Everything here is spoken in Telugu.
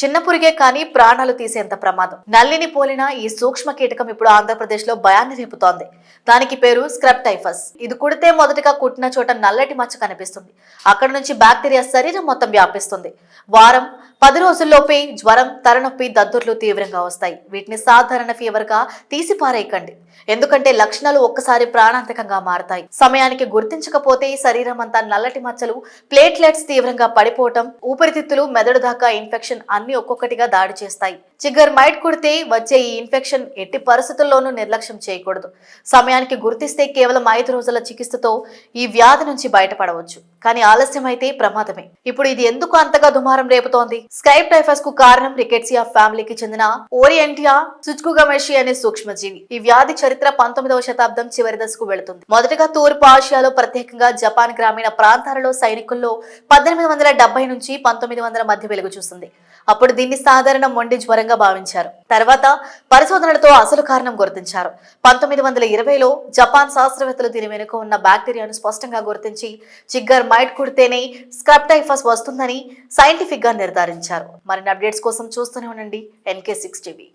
చిన్న పురిగే కానీ ప్రాణాలు తీసేంత ప్రమాదం. నల్లిని పోలిన ఈ సూక్ష్మ కీటకం ఇప్పుడు ఆంధ్రప్రదేశ్లో భయాన్ని రేపుతోంది. దానికి పేరు స్క్రబ్ టైఫస్ ఇది కుడితే మొదటగా కుట్టిన చోట నల్లటి మచ్చ కనిపిస్తుంది. అక్కడ నుంచి బ్యాక్టీరియా శరీరం మొత్తం వ్యాపిస్తుంది. వారం పది రోజుల్లోపే జ్వరం తలనొప్పి దద్దుర్లు తీవ్రంగా వస్తాయి. వీటిని సాధారణ ఫీవర్గా తీసి ఎందుకంటే లక్షణాలు ఒక్కసారి ప్రాణాంతకంగా మారతాయి. సమయానికి గుర్తించకపోతే శరీరం అంతా నల్లటి మచ్చలు ప్లేట్లెట్స్ తీవ్రంగా పడిపోవటం ఊపిరితిత్తులు మెదడు దాకా ఇన్ఫెక్షన్ అన్ని ఒక్కొక్కటిగా దాడి చేస్తాయి. చిగ్గర్ మైట్ కుడితే వచ్చే ఈ ఇన్ఫెక్షన్ ఎట్టి పరిస్థితుల్లోనూ నిర్లక్ష్యం చేయకూడదు. సమయానికి గుర్తిస్తే కేవలం ఐదు రోజుల చికిత్సతో ఈ వ్యాధి నుంచి బయటపడవచ్చు. కానీ ఆలస్యం అయితే ప్రమాదమే. ఇప్పుడు ఇది ఎందుకు అంతగా దుమారం రేపుతోంది? స్కైప్ టైఫస్కు కారణం రికెట్సియా ఫ్యామిలీకి చెందిన ఓరియంటియా సుచ్కుగమెషి అనే సూక్ష్మజీవి. ఈ వ్యాధి చరిత్ర పంతొమ్మిదవ శతాబ్దం చివరి దశకు వెళుతుంది. మొదటగా తూర్పు ఆసియాలో ప్రత్యేకంగా జపాన్ గ్రామీణ ప్రాంతాలలో సైనికుల్లో పద్దెనిమిది వందల డెబ్బై నుంచి పంతొమ్మిది వందల మధ్య వెలుగు చూస్తుంది అప్పుడు దీన్ని సాధారణ మొండి జ్వరంగా భావించారు. తర్వాత పరిశోధనలతో అసలు కారణం గుర్తించారు. పంతొమ్మిది వందల ఇరవైలో జపాన్ శాస్త్రవేత్తలు దీని వెనుక ఉన్న బ్యాక్టీరియాను స్పష్టంగా గుర్తించి చిగ్గర్ మైట్ కుడితేనే స్క్రబ్ టైఫస్ వస్తుందని సైంటిఫిక్గా నిర్ధారించారు. మరిన్ని అప్డేట్స్ కోసం చూస్తూనే ఉండండి. N K six TV.